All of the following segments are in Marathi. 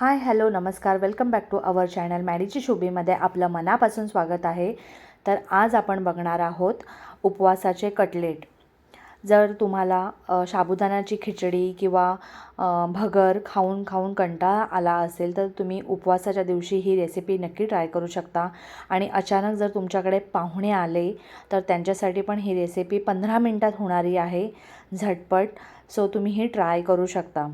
हाय हॅलो नमस्कार. Welcome back to our channel मॅडीची शुभीमध्ये आपलं मनापासून स्वागत आहे. तर आज आपण बघणार आहोत उपवासाचे कटलेट. जर तुम्हाला साबुदाण्याची खिचडी किंवा भगर खाऊन खाऊन कंटाळा आला असेल तर तुम्ही उपवासाच्या दिवशी ही रेसिपी नक्की ट्राय करू शकता. आणि अचानक जर तुमच्याकडे पाहुणे आले तर त्यांच्यासाठी पण ही रेसिपी पंधरा मिनटात होणारी आहे. झटपट. सो तुम्ही ही ट्राय करू शकता.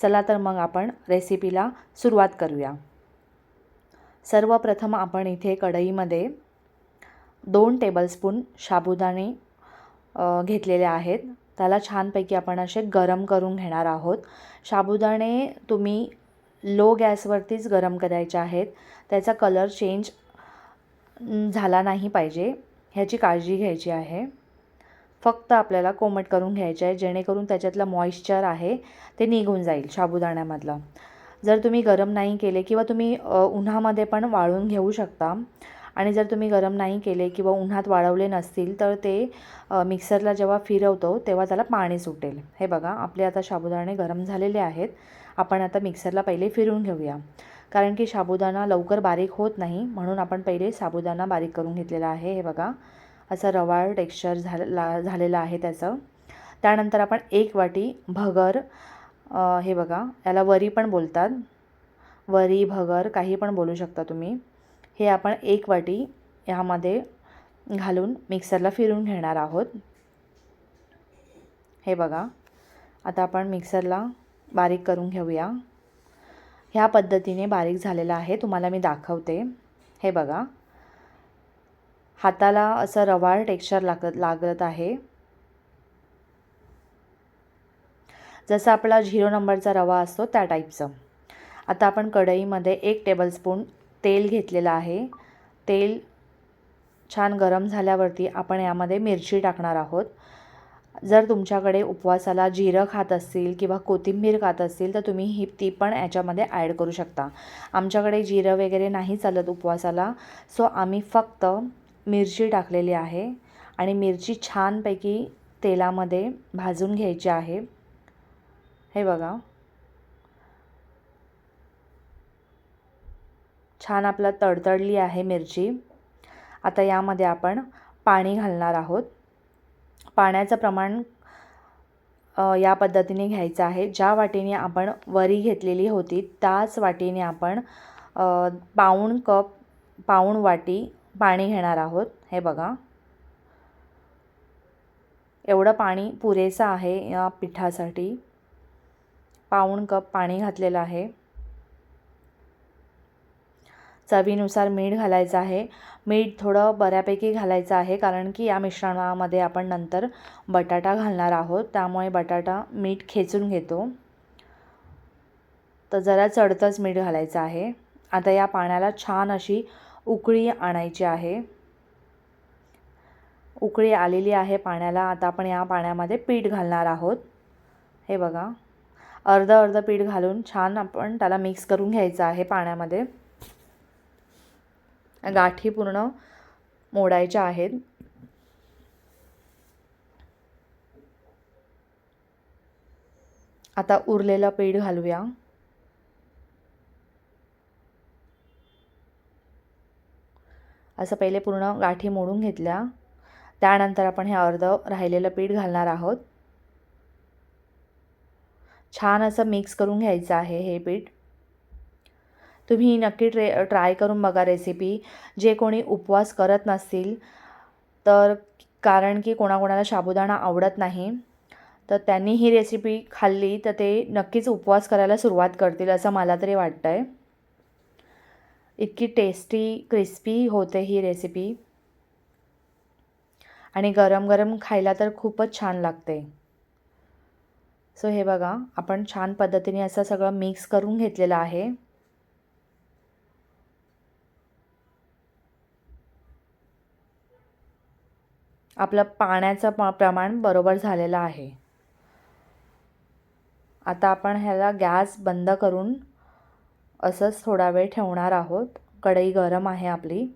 चला तर मग आपण रेसिपीला सुरुवात करूया. सर्वप्रथम आपण इथे कढईमध्ये दोन टेबलस्पून साबुदाणे घेतलेले आहेत. त्याला छानपैकी आपण असे गरम करून घेणार आहोत. साबुदाणे तुम्ही लो गॅसवरतीच गरम करायचे आहेत. त्याचा कलर चेंज झाला नाही पाहिजे. ह्याची काळजी घ्यायची आहे. फक्त आपल्याला कोमट करून घ्यायचे आहे जेणेकरून त्याच्यातलं मॉइश्चर आहे ते निघून जाईल साबुदाण्यामधलं. जर तुम्ही गरम नाही केले किंवा तुम्ही उन्हामध्ये पण वाळून घेऊ शकता आणि जर तुम्ही गरम नाही केले किंवा उन्हात वाळवले नसतील तर ते मिक्सरला जेव्हा फिरवतो तेव्हा त्याला पाणी सुटेल. हे बघा आपले आता साबुदाणे गरम झालेले आहेत. आपण आता मिक्सरला पहिले फिरवून घेऊया. कारण की साबुदाणा लवकर बारीक होत नाही म्हणून आपण पहिले साबुदाणा बारीक करून घेतलेला आहे. हे बघा. असं रवाळ टेक्स्चर झालेला झालेलं आहे त्याचं. त्यानंतर आपण एक वाटी भगर हे बघा याला वरी पण बोलतात. वरी भगर काही पण बोलू शकता तुम्ही. हे आपण एक वाटी ह्यामध्ये घालून मिक्सरला फिरून घेणार आहोत. हे बघा आता आपण मिक्सरला बारीक करून घेऊया. ह्या पद्धतीने बारीक झालेलं आहे तुम्हाला मी दाखवते. हे बघा हाताला असं रवाळ टेक्स्चर लागत लागत आहे. जसं आपला झिरो नंबरचा रवा असतो त्या टाईपचं. आता आपण कढईमध्ये एक टेबलस्पून तेल घेतलेलं आहे. तेल छान गरम झाल्यावरती आपण यामध्ये मिरची टाकणार आहोत. जर तुमच्याकडे उपवासाला जिरं खात असतील किंवा कोथिंबीर खात असतील तर तुम्ही ही ती पण याच्यामध्ये ॲड करू शकता. आमच्याकडे जिरं वगैरे नाही चालत उपवासाला सो आम्ही फक्त मिरची टाकलेली आहे आणि मिरची छानपैकी तेलामध्ये भाजून घ्यायची आहे. हे बघा. छान आपलं तडतडली आहे मिरची. आता यामध्ये आपण पाणी घालणार आहोत. पाण्याचं प्रमाण या पद्धतीने घ्यायचं आहे. ज्या वाटीने आपण वरी घेतलेली होती त्याच वाटीने आपण पाऊण कप पाऊण वाटी पाणी घेणार आहोत. हे बघा. एवढं पाणी पुरेसं आहे या पिठासाठी. पाऊण कप पाणी घातलेलं आहे. चवीनुसार मीठ घालायचं आहे. मीठ थोडं बऱ्यापैकी घालायचं आहे कारण की या मिश्रणामध्ये आपण नंतर बटाटा घालणार आहोत. त्यामुळे बटाटा मीठ खेचून घेतो. तर जरा चढतंच मीठ घालायचं आहे. आता या पाण्याला छान अशी उकळी आणायची आहे. उकळी आलेली आहे पाण्याला. आता आपण या पाण्यामध्ये पीठ घालणार आहोत. हे बघा. अर्ध अर्ध पीठ घालून छान आपण त्याला मिक्स करून घ्यायचं आहे पाण्यामध्ये. गाठी पूर्ण मोडायच्या आहेत. आता उरलेलं पीठ घालूया. असं पहिले पूर्ण गाठी मोडून घेतल्या. त्यानंतर आपण हे अर्ध राहिलेलं पीठ घालणार आहोत. छान असं मिक्स करून घ्यायचं आहे हे पीठ. तुम्ही नक्की ट्रे ट्राय करून बघा रेसिपी जे कोणी उपवास करत नसतील तर कारण की कोणाकोणाला साबुदाणा आवडत नाही तर त्यांनी ही रेसिपी खाल्ली तर ते नक्कीच उपवास करायला सुरुवात करतील असं मला तरी वाटतं आहे इतकी टेस्टी क्रिस्पी होते ही रेसिपी आणि गरम गरम खायला तर खूपच छान लागते. सो हे बघा आपण छान पद्धतीने असं सगळं मिक्स करून घेतलेलं आहे. आपलं पाण्याचं प प्रमाण बरोबर झालेलं आहे. आता आपण ह्याला गॅस बंद करून असंच थोडा वेळ ठेवणार आहोत. कढई गरम आहे आपली.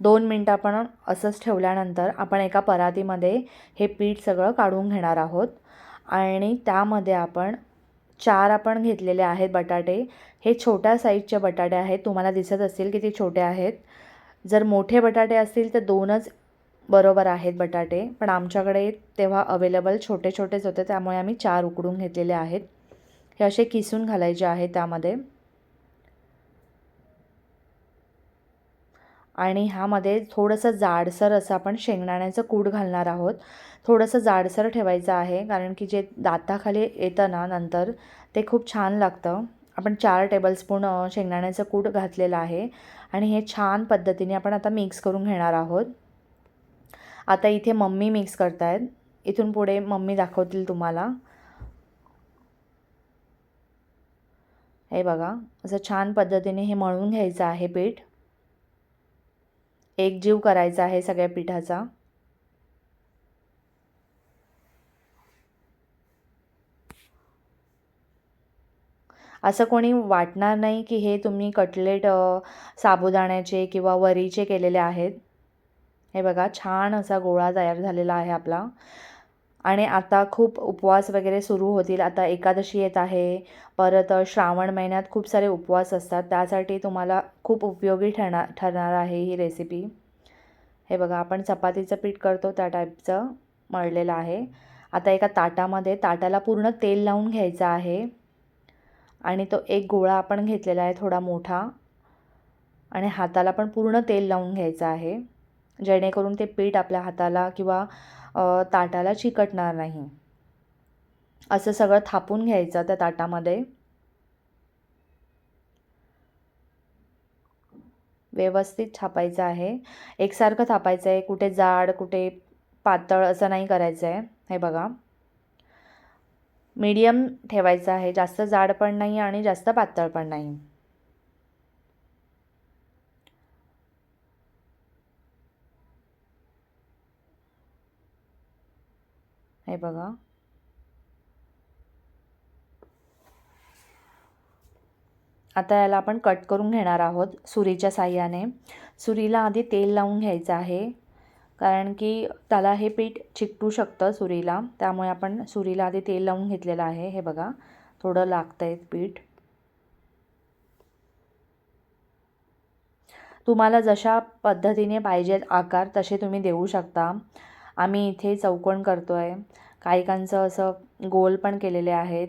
दोन मिनटं आपण असंच ठेवल्यानंतर आपण एका परातीमध्ये हे पीठ सगळं काढून घेणार आहोत. आणि त्यामध्ये आपण चार आपण घेतलेले आहेत बटाटे. हे छोट्या साईजचे बटाटे आहेत. तुम्हाला दिसत असतील की ते छोटे आहेत. जर मोठे बटाटे असतील तर दोनच बरोबर आहेत बटाटे पण आमच्याकडे तेव्हा अवेलेबल छोटे छोटेच होते त्यामुळे आम्ही चार उकडून घेतलेले आहेत. हे असे किसून घालायचे आहे त्यामध्ये. आणि ह्यामध्ये थोडंसं जाडसर असं आपण शेंगदाण्याचं कूट घालणार आहोत. थोडंसं जाडसर ठेवायचं आहे कारण की जे दाताखाली येतं ना नंतर ते खूप छान लागतं. आपण चार टेबलस्पून शेंगदाण्याचं कूट घातलेलं आहे. आणि हे छान पद्धतीने आपण आता मिक्स करून घेणार आहोत. आता इथे मम्मी मिक्स करतायत. इथून पुढे मम्मी दाखवतील तुम्हाला. हे बघा असं छान पद्धतीने हे मळून घ्यायचं आहे पीठ. एक जीव करायचा आहे सगळ्या पिठाचा. असं कोणी वाटणार नाही की हे तुम्ही कटलेट साबुदाण्याचे किंवा वरीचे केलेले आहेत. हे बघा छान असा गोळा तयार झालेला आहे आपला. आणि आता खूप उपवास वगैरे सुरू होतील. आता एकादशी येत आहे. परत श्रावण महिन्यात खूप सारे उपवास असतात. त्यासाठी तुम्हाला खूप उपयोगी ठरणार ठरणार आहे ही रेसिपी हे बघा आपण चपातीचं पीठ करतो त्या टाईपचं मळलेलं आहे. आता एका ताटामध्ये ताटाला पूर्ण तेल लावून घ्यायचं आहे. आणि तो एक गोळा आपण घेतलेला आहे थोडा मोठा. आणि हाताला पण पूर्ण तेल लावून घ्यायचं आहे. जेणेकरून ते पीठ आपल्या हाताला किंवा ताटाला चिकटणार नाही. असं सगळं थापून घ्यायचं त्या ताटामध्ये. व्यवस्थित थापायचं आहे. एकसारखं थापायचं आहे. कुठे जाड कुठे पातळ असं नाही करायचं आहे. हे बघा. मीडियम ठेवायचं आहे. जास्त जाड पण नाही आणि जास्त पातळ पण नाही. हे बघा. आता याला आपण कट करून घेणार आहोत सुरीच्या साह्याने. सुरीला आधी तेल लावून घ्यायचं आहे कारण की त्याला हे पीठ चिकटू शकतं सुरीला. त्यामुळे आपण सुरीला आधी तेल लावून घेतलेलं आहे. हे बघा थोडं लागतं आहे पीठ. तुम्हाला जशा पद्धतीने पाहिजेत आकार तसे तुम्ही देऊ शकता. आम्ही इथे चौकोन करतो आहे कायकांचं असं गोल पण केलेले आहेत.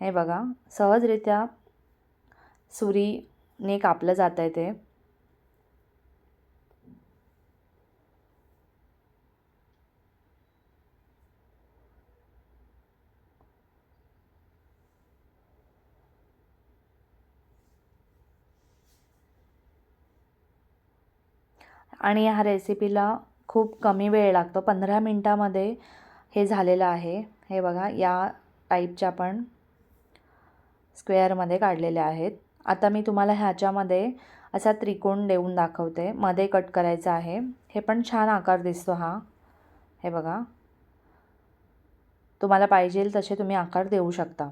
हे बघा सहजरित्या सुरीने कापलं जात आहे ते. आणि ह्या रेसिपीला खूप कमी वेळ लागतो. पंधरा मिनटामध्ये हे झालेलं आहे. हे बघा या टाईपच्या आपण स्क्वेअरमध्ये काढलेल्या आहेत. आता मी तुम्हाला ह्याच्यामध्ये असा त्रिकोण देऊन दाखवते. मध्ये कट करायचा आहे. हे पण छान आकार दिसतो हा. हे बघा. तुम्हाला पाहिजे तसे तुम्ही आकार देऊ शकता.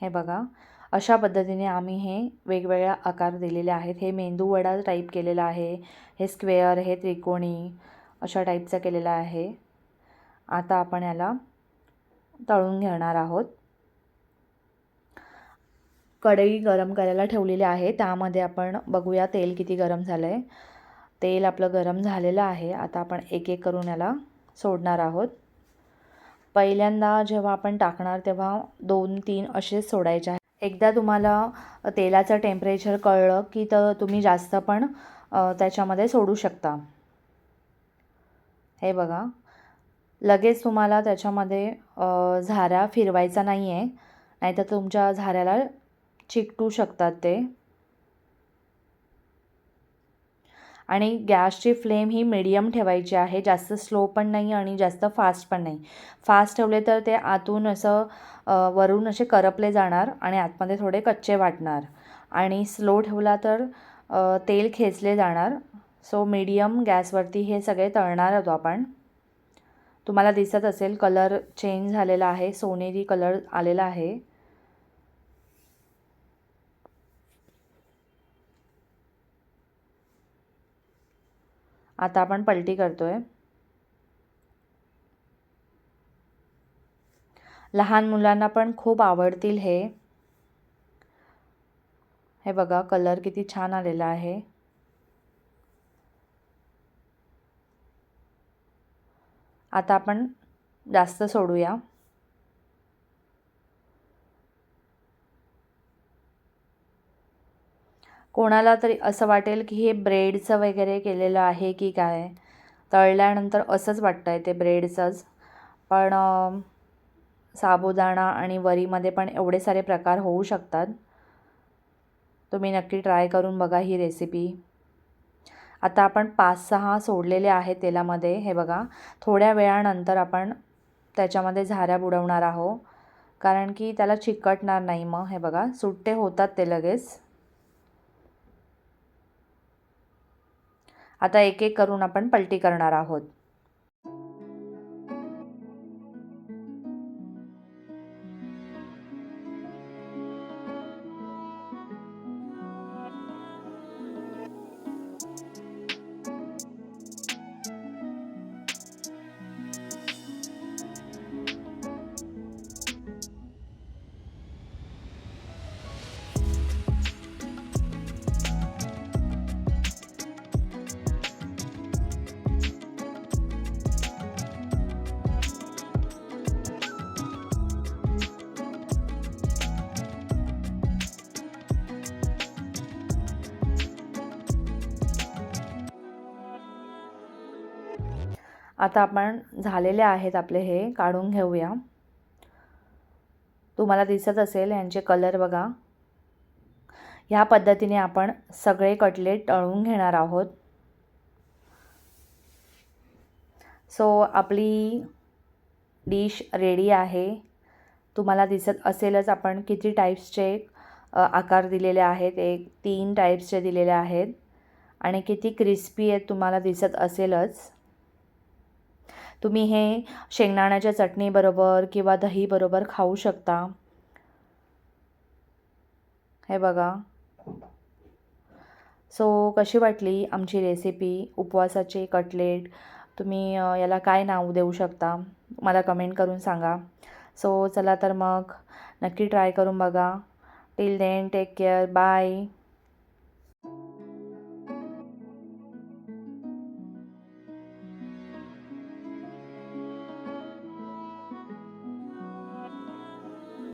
हे बघा अशा पद्धतीने आम्ही हे वेगवेगळ्या आकार दिलेले आहेत. हे मेंदू वडा टाईप केलेला आहे हे स्क्वेअर हे त्रिकोणी अशा टाईपचा केलेला आहे. आता आपण याला तळून घेणार आहोत. कढई गरम करायला ठेवलेली आहे. त्यामध्ये आपण बघूया तेल किती गरम झालं आहे तेल आपलं गरम झालेलं आहे. आता आपण एक एक करून याला सोडणार आहोत. पहिल्यांदा जेव्हा आपण टाकणार तेव्हा दोन तीन असेच सोडायचे आहे एकदा तुम्हाला तेलाचं टेम्परेचर कळलं की तर तुम्ही जास्त पण त्याच्यामध्ये सोडू शकता. हे बघा. लगेच तुम्हाला त्याच्यामध्ये झाऱ्या फिरवायचा नाही आहे नाहीतर तुमच्या झाऱ्याला चिकटू शकतात ते. आणि गॅसची फ्लेम ही मिडियम ठेवायची आहे. जास्त स्लो पण नाही आणि जास्त फास्ट पण नाही. फास्ट ठेवले तर ते आतून असं वरून असे करपले जाणार आणि आतमध्ये थोडे कच्चे वाटणार. आणि स्लो ठेवला तर तेल खेचले जाणार. सो मीडियम गॅसवरती हे सगळे तळणार होतो आपण. तुम्हाला दिसत असेल कलर चेंज झालेला आहे. सोनेरी कलर आलेला आहे. आता आपण पलटी करतो आहे लहान मुलांना पण खूप आवडतील हे. हे बघा कलर किती छान आलेला आहे. आता आपण जास्त सोडूया. कोणाला तरी असं वाटेल की हे ब्रेडचं वगैरे केलेलं आहे की काय? तळल्यानंतर असंच वाटतं आहे ते ब्रेडचंच. पण साबुदाणा आणि वरीमध्ये पण एवढे सारे प्रकार होऊ शकतात. तुम्ही नक्की ट्राय करून बघा ही रेसिपी. आता आपण पाच सहा सोडलेले आहे तेलामध्ये हे बघा. थोड्या वेळानंतर आपण त्याच्यामध्ये झाऱ्या बुडवणार आहोत. कारण की त्याला चिकटणार नाही मग हे बघा. सुट्टे होतात ते लगेच. आता एक एक करून आपण पलटी करणार आहोत. आता आपण झालेले आहेत आपले हे काढून घेऊया. तुम्हाला दिसत असेल यांचे कलर बघा. ह्या पद्धतीने आपण सगळे कटलेट तळून घेणार आहोत. सो आपली डिश रेडी आहे. तुम्हाला दिसत असेलच आपण किती टाईप्सचे आकार दिलेले आहेत. एक तीन टाईप्सचे दिलेले आहेत. आणि किती क्रिस्पी आहेत तुम्हाला दिसत असेलच. तुम्ही हे शेंगदाण्याच्या चटणीबरोबर किंवा दहीबरोबर खाऊ शकता. हे बघा. सो कशी वाटली आमची रेसिपी उपवासाचे कटलेट. तुम्ही याला काय नाव देऊ शकता? मला कमेंट करून सांगा. सो चला तर मग नक्की ट्राय करून बघा. Till then take care bye